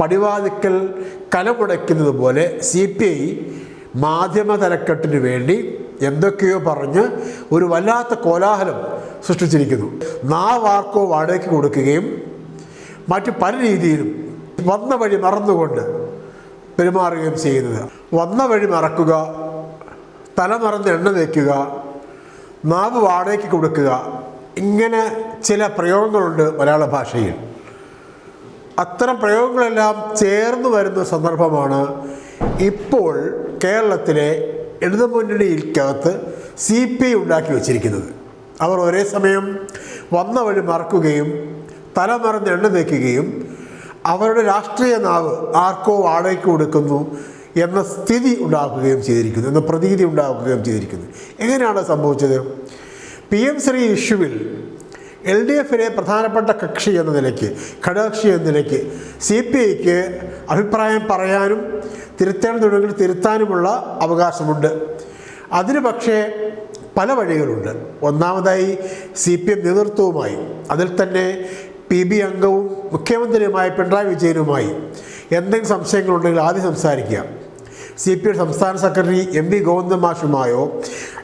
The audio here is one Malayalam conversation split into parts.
പടിവാതിക്കൽ കലമുടയ്ക്കുന്നത് പോലെ സി പി ഐ മാധ്യമ തലക്കെട്ടിന് വേണ്ടി എന്തൊക്കെയോ പറഞ്ഞ് ഒരു വല്ലാത്ത കോലാഹലം സൃഷ്ടിച്ചിരിക്കുന്നു. നാവാർക്കോ വാടകയ്ക്ക് കൊടുക്കുകയും മറ്റു പല രീതിയിലും വന്ന വഴി മറന്നുകൊണ്ട് പെരുമാറുകയും ചെയ്യുന്നത്. വന്ന വഴി മറക്കുക തല മറന്ന് എണ്ണ വയ്ക്കുക നാവ് വാടകയ്ക്ക് കൊടുക്കുക ഇങ്ങനെ ചില പ്രയോഗങ്ങളുണ്ട് മലയാള ഭാഷയിൽ. അത്തരം പ്രയോഗങ്ങളെല്ലാം ചേർന്ന് വരുന്ന സന്ദർഭമാണ് ഇപ്പോൾ കേരളത്തിലെ ഇടതുമുന്നണിയിൽക്കകത്ത് സി പി ഐ ഉണ്ടാക്കി വച്ചിരിക്കുന്നത്. അവർ ഒരേ സമയം വന്ന വഴി മറക്കുകയും തലമറന്ന് എണ്ണ തേക്കുകയും അവരുടെ രാഷ്ട്രീയ നാവ് ആർക്കോ വാടകയ്ക്ക് കൊടുക്കുന്നു എന്ന സ്ഥിതി ഉണ്ടാക്കുകയും ചെയ്തിരിക്കുന്നു എന്ന പ്രതീതി ഉണ്ടാക്കുകയും ചെയ്തിരിക്കുന്നു. എങ്ങനെയാണ് സംഭവിച്ചത്? പി എം ശ്രീ ഇഷ്യൂവിൽ എൽ ഡി എഫിലെ പ്രധാനപ്പെട്ട കക്ഷി എന്ന നിലയ്ക്ക് ഘടകകക്ഷി എന്ന നിലയ്ക്ക് സി പി ഐക്ക് അഭിപ്രായം പറയാനും തിരുത്തേണ്ടതുണ്ടെങ്കിൽ തിരുത്താനുമുള്ള അവകാശമുണ്ട്. അതിന് പക്ഷേ പല വഴികളുണ്ട്. ഒന്നാമതായി സി പി എം നേതൃത്വവുമായി അതിൽ തന്നെ പി ബി അംഗവും മുഖ്യമന്ത്രിയുമായ പിണറായി വിജയനുമായി എന്തെങ്കിലും സംശയങ്ങളുണ്ടെങ്കിൽ ആദ്യം സംസാരിക്കുക. സി പി ഐ സംസ്ഥാന സെക്രട്ടറി എം വി ഗോവിന്ദമാഷുമായോ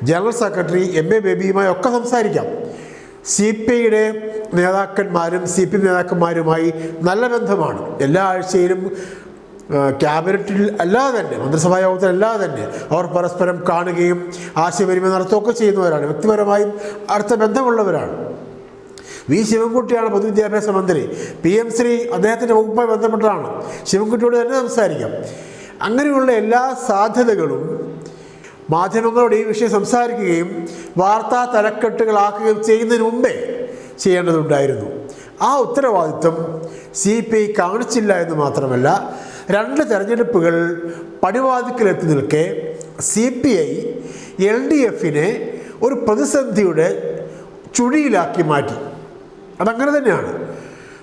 ജനറൽ സെക്രട്ടറി എം എ ബേബിയുമായോ ഒക്കെ സംസാരിക്കാം. സി പി ഐയുടെ നേതാക്കന്മാരും സി പി നേതാക്കന്മാരുമായി നല്ല ബന്ധമാണ്. എല്ലാ ആഴ്ചയിലും ക്യാബിനറ്റിൽ അല്ലാതെ തന്നെ മന്ത്രിസഭാ യോഗത്തിൽ അല്ലാതെ തന്നെ അവർ പരസ്പരം കാണുകയും ആശയവിനിമയം നടത്തുകയൊക്കെ ചെയ്യുന്നവരാണ്. വ്യക്തിപരമായും അടുത്ത ബന്ധമുള്ളവരാണ്. വി ശിവൻകുട്ടിയാണ് പൊതുവിദ്യാഭ്യാസ മന്ത്രി. പി എം ശ്രീ അദ്ദേഹത്തിന്റെ വകുപ്പുമായി ബന്ധപ്പെട്ടതാണ്. ശിവൻകുട്ടിയോട് തന്നെ സംസാരിക്കാം. അങ്ങനെയുള്ള എല്ലാ സാധ്യതകളും മാധ്യമങ്ങളോട് ഈ വിഷയം സംസാരിക്കുകയും വാർത്താ തലക്കെട്ടുകളാക്കുകയും ചെയ്യുന്നതിന് മുമ്പേ ചെയ്യേണ്ടതുണ്ടായിരുന്നു. ആ ഉത്തരവാദിത്വം സി പി ഐ കാണിച്ചില്ല എന്ന് മാത്രമല്ല രണ്ട് തെരഞ്ഞെടുപ്പുകൾ പടിവാതിക്കലെത്തി നിൽക്കെ C P I L D എഫിനെ ഒരു പ്രതിസന്ധിയുടെ ചുഴിയിലാക്കി മാറ്റി. അതങ്ങനെ തന്നെയാണ്.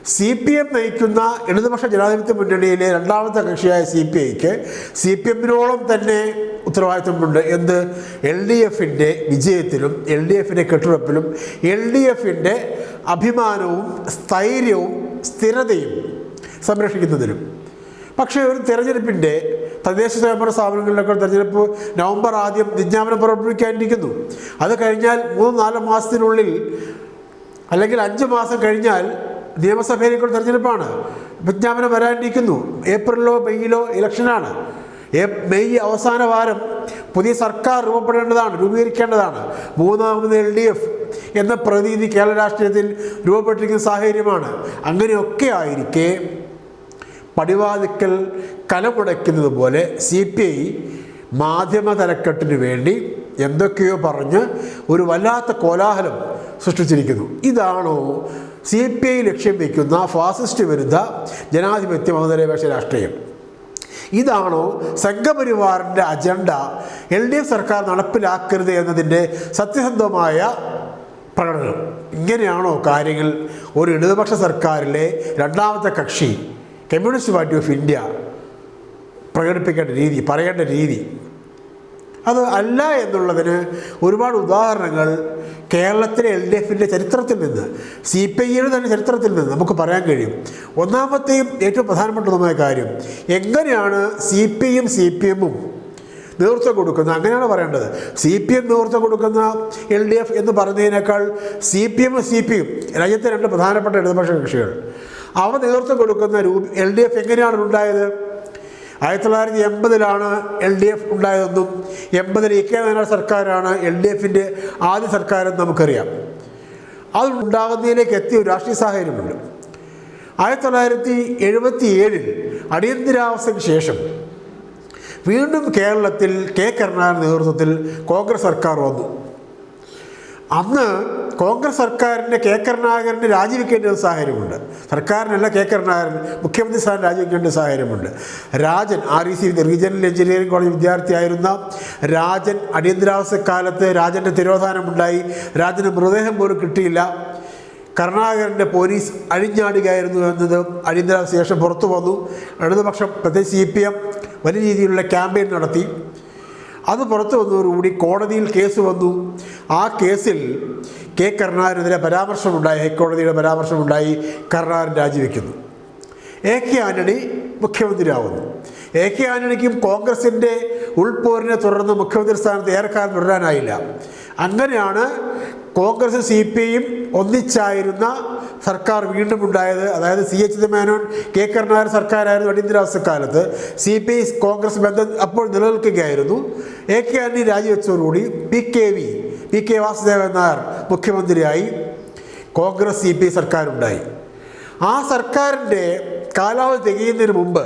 സി പി എം നയിക്കുന്ന ഇടതുപക്ഷ ജനാധിപത്യ മുന്നണിയിലെ രണ്ടാമത്തെ കക്ഷിയായ സി പി ഐക്ക് സി പി എമ്മിനോളം തന്നെ ഉത്തരവാദിത്വമുണ്ട് എന്ത്? എൽ ഡി എഫിന്റെ വിജയത്തിലും എൽ ഡി എഫിന്റെ കെട്ടുറപ്പിലും എൽ ഡി എഫിന്റെ അഭിമാനവും സ്ഥൈര്യവും സ്ഥിരതയും സംരക്ഷിക്കുന്നതിലും. പക്ഷേ ഒരു തിരഞ്ഞെടുപ്പിന്റെ തദ്ദേശ സ്വയംഭരണ സ്ഥാപനങ്ങളിലൊക്കെ തെരഞ്ഞെടുപ്പ് നവംബർ ആദ്യം വിജ്ഞാപനം പുറപ്പെടുവിക്കാനിരിക്കുന്നു. അത് കഴിഞ്ഞാൽ മൂന്ന് നാല് മാസത്തിനുള്ളിൽ അല്ലെങ്കിൽ അഞ്ച് മാസം കഴിഞ്ഞാൽ നിയമസഭയിലേക്കുള്ള തിരഞ്ഞെടുപ്പാണ്. വിജ്ഞാപനം വരാനിരിക്കുന്നു. ഏപ്രിലിലോ മെയ്യിലോ ഇലക്ഷനാണ്. മെയ് അവസാന വാരം പുതിയ സർക്കാർ രൂപപ്പെടേണ്ടതാണ് രൂപീകരിക്കേണ്ടതാണ്. മൂന്നാമത് എൽ ഡി എഫ് എന്ന പ്രതീതി കേരള രാഷ്ട്രീയത്തിൽ രൂപപ്പെട്ടിരിക്കുന്ന സാഹചര്യമാണ്. അങ്ങനെയൊക്കെ ആയിരിക്കെ പടിവാതിക്കൽ കലമുടയ്ക്കുന്നത് പോലെ സി പി ഐ മാധ്യമ തലക്കെട്ടിന് വേണ്ടി എന്തൊക്കെയോ പറഞ്ഞ് ഒരു വല്ലാത്ത കോലാഹലം സൃഷ്ടിച്ചിരിക്കുന്നു. ഇതാണോ സി പി ഐ ലക്ഷ്യം വയ്ക്കുന്ന ഫാസിസ്റ്റ് വിരുദ്ധ ജനാധിപത്യ മതനിരപേക്ഷ രാഷ്ട്രീയം? ഇതാണോ സംഘപരിവാറിന്റെ അജണ്ട? എൽ ഡി എഫ് സർക്കാർ നടപ്പിലാക്കരുത് എന്നതിന്റെ സത്യസന്ധമായ പ്രകടനം ഇങ്ങനെയാണോ കാര്യങ്ങൾ? ഒരു ഇടതുപക്ഷ സർക്കാരിലെ രണ്ടാമത്തെ കക്ഷി കമ്മ്യൂണിസ്റ്റ് പാർട്ടി ഓഫ് ഇന്ത്യ പ്രകടിപ്പിക്കേണ്ട രീതി പറയേണ്ട രീതി. അത് അല്ല എന്നുള്ളതിന് ഒരുപാട് ഉദാഹരണങ്ങൾ കേരളത്തിലെ എൽ ഡി എഫിന്റെ ചരിത്രത്തിൽ നിന്ന് സി പി ഐയുടെ തന്നെ ചരിത്രത്തിൽ നിന്ന് നമുക്ക് പറയാൻ കഴിയും. ഒന്നാമത്തെയും ഏറ്റവും പ്രധാനപ്പെട്ടതുമായ കാര്യം എങ്ങനെയാണ് സി പി ഐയും സി പി എമ്മും നേതൃത്വം കൊടുക്കുന്നത്? അങ്ങനെയാണ് പറയേണ്ടത്. സി പി എം നേതൃത്വം കൊടുക്കുന്ന എൽ ഡി എഫ് എന്ന് പറയുന്നതിനേക്കാൾ സി പി എമ്മും സി പി എം രാജ്യത്തെ രണ്ട് പ്രധാനപ്പെട്ട ഇടതുപക്ഷ കക്ഷികൾ. അവ നേതൃത്വം കൊടുക്കുന്ന എൽ ഡി എഫ് എങ്ങനെയാണ് ഉണ്ടായത്? ആയിരത്തി തൊള്ളായിരത്തി എൺപതിലാണ് എൽ ഡി എഫ് ഉണ്ടായതെന്നും എൺപതിൽ ഇ കെ നായനാർ സർക്കാരാണ് എൽ ഡി എഫിന്റെ ആദ്യ സർക്കാരെന്ന് നമുക്കറിയാം. അതുണ്ടാകുന്നതിലേക്ക് എത്തിയ ഒരു രാഷ്ട്രീയ സാഹചര്യമുണ്ട്. ആയിരത്തി തൊള്ളായിരത്തി എഴുപത്തി ഏഴിൽ അടിയന്തരാവസ്ഥയ്ക്ക് ശേഷം വീണ്ടും കേരളത്തിൽ കെ കരുണാകരന്റെ നേതൃത്വത്തിൽ കോൺഗ്രസ് സർക്കാർ വന്നു. അന്ന് കോൺഗ്രസ് സർക്കാരിന്റെ കെ കരുണാകരന് രാജിവെക്കേണ്ട ഒരു സാഹചര്യമുണ്ട്. സർക്കാരിനല്ല കെ കരുണാകരൻ മുഖ്യമന്ത്രി സ്ഥാനം രാജിവെക്കേണ്ട സാഹചര്യമുണ്ട്. Rajan R E C regional engineering college വിദ്യാർത്ഥിയായിരുന്ന Rajan അടിയന്തരാവസ്ഥ കാലത്ത് രാജന്റെ തിരോധാനമുണ്ടായി. രാജന് മൃതദേഹം പോലും കിട്ടിയില്ല. കരുണാകരന്റെ പോലീസ് അഴിഞ്ഞാടുകയായിരുന്നു എന്നത് അടിയന്തരാവസ്ഥ ശേഷം പുറത്തു വന്നു. ഇടതുപക്ഷം പ്രത്യേകിച്ച് സി പി എം വലിയ രീതിയിലുള്ള ക്യാമ്പയിൻ നടത്തി. അത് പുറത്തു വന്നതോടുകൂടി കോടതിയിൽ കേസ് വന്നു. ആ കേസിൽ കെ കരുണാകരനെതിരെ പരാമർശമുണ്ടായി ഹൈക്കോടതിയുടെ പരാമർശമുണ്ടായി കരുണാകരൻ രാജിവെക്കുന്നു. എ കെ ആന്റണി മുഖ്യമന്ത്രിയാവുന്നു. എ കെ ആന്റണിക്കും കോൺഗ്രസിന്റെ ഉൾപോരിനെ തുടർന്ന് മുഖ്യമന്ത്രി സ്ഥാനത്ത് ഏറെക്കാലം തുടരാനായില്ല. അങ്ങനെയാണ് കോൺഗ്രസ് സി പി ഐയും ഒന്നിച്ചായിരുന്ന സർക്കാർ വീണ്ടും ഉണ്ടായത്. അതായത് C H Menon K Karunakaran സർക്കാരായിരുന്നു അടിയന്തരാവസ്ഥക്കാലത്ത്. സി പി ഐ കോൺഗ്രസ് ബന്ധം അപ്പോൾ നിലനിൽക്കുകയായിരുന്നു. A K Antony രാജിവെച്ചതോടുകൂടി P K V P K Vasudevan Nair മുഖ്യമന്ത്രിയായി കോൺഗ്രസ് സി പി സർക്കാരുണ്ടായി. ആ സർക്കാരിന്റെ കാലാവധി തികയുന്നതിന് മുമ്പ്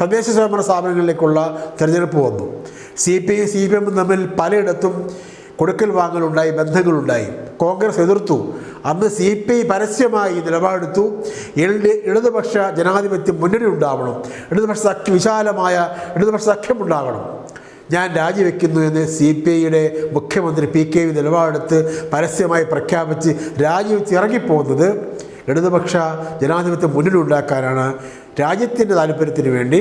തദ്ദേശ സ്വയംഭരണ സ്ഥാപനങ്ങളിലേക്കുള്ള തിരഞ്ഞെടുപ്പ് വന്നു. C P I C P എമ്മും തമ്മിൽ പലയിടത്തും കൊടുക്കൽ വാങ്ങലുണ്ടായി ബന്ധങ്ങളുണ്ടായി. കോൺഗ്രസ് എതിർത്തു. അന്ന് സി പി ഐ പരസ്യമായി നിലപാടെടുത്തു. എൽ ഡി ഇടതുപക്ഷ ജനാധിപത്യം മുന്നണി ഉണ്ടാവണം. ഇടതുപക്ഷ സഖ്യ വിശാലമായ ഇടതുപക്ഷ സഖ്യമുണ്ടാകണം ഞാൻ രാജിവെക്കുന്നു എന്ന് സി പി ഐയുടെ മുഖ്യമന്ത്രി പി കെ വി നിലപാടെടുത്ത് പരസ്യമായി പ്രഖ്യാപിച്ച് രാജിവെച്ച് ഇറങ്ങിപ്പോകുന്നത് ഇടതുപക്ഷ ജനാധിപത്യം മുന്നിലുണ്ടാക്കാനാണ്. രാജ്യത്തിന്റെ താല്പര്യത്തിന് വേണ്ടി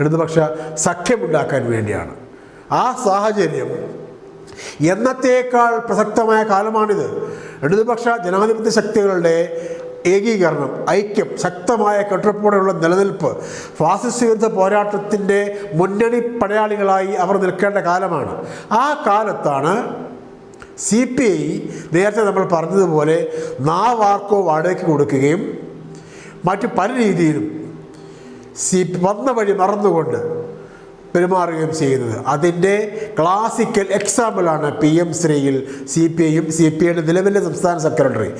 ഇടതുപക്ഷ സഖ്യമുണ്ടാക്കാൻ വേണ്ടിയാണ്. ആ സാഹചര്യം എന്നത്തേക്കാൾ പ്രസക്തമായ കാലമാണിത്. ഇടതുപക്ഷ ജനാധിപത്യ ശക്തികളുടെ ഏകീകരണം ഐക്യം ശക്തമായ കെട്ടിടപ്പോടെയുള്ള നിലനിൽപ്പ് ഫാസിസ്റ്റ് വിരുദ്ധ പോരാട്ടത്തിന്റെ മുന്നണി പടയാളികളായി അവർ നിൽക്കേണ്ട കാലമാണ്. ആ കാലത്താണ് സി പി ഐ നേരത്തെ നമ്മൾ പറഞ്ഞതുപോലെ നാവാർക്കോ വാടകയ്ക്ക് കൊടുക്കുകയും മറ്റു പല രീതിയിലും സി വന്ന വഴി മറന്നുകൊണ്ട് പെരുമാറുകയും ചെയ്യുന്നത്. അതിന്റെ ക്ലാസിക്കൽ എക്സാമ്പിളാണ് പി എം ശ്രീയിൽ സി പി ഐയും സി പി ഐയുടെ നിലവിലെ സംസ്ഥാന സെക്രട്ടറി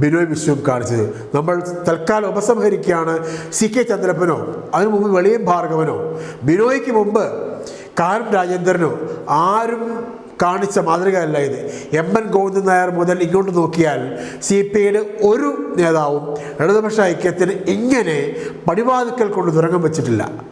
ബിനോയ് വിശ്വം കാണിച്ചത്. നമ്മൾ തൽക്കാലം ഉപസംഹരിക്കുകയാണ്. സി കെ ചന്ദ്രപ്പനോ അതിനു മുമ്പ് വെളിയം ഭാർഗവനോ ബിനോയ്ക്ക് മുമ്പ് കാരം രാജേന്ദ്രനോ ആരും കാണിച്ച മാതൃകയല്ല ഇത്. എം എൻ ഗോവിന്ദൻ നായർ മുതൽ ഇങ്ങോട്ട് നോക്കിയാൽ സി പി ഐയുടെ ഒരു നേതാവും ഇടതുപക്ഷ ഐക്യത്തിന് ഇങ്ങനെ പടിവാതിക്കൽ കൊണ്ട് തുരങ്കം വെച്ചിട്ടില്ല.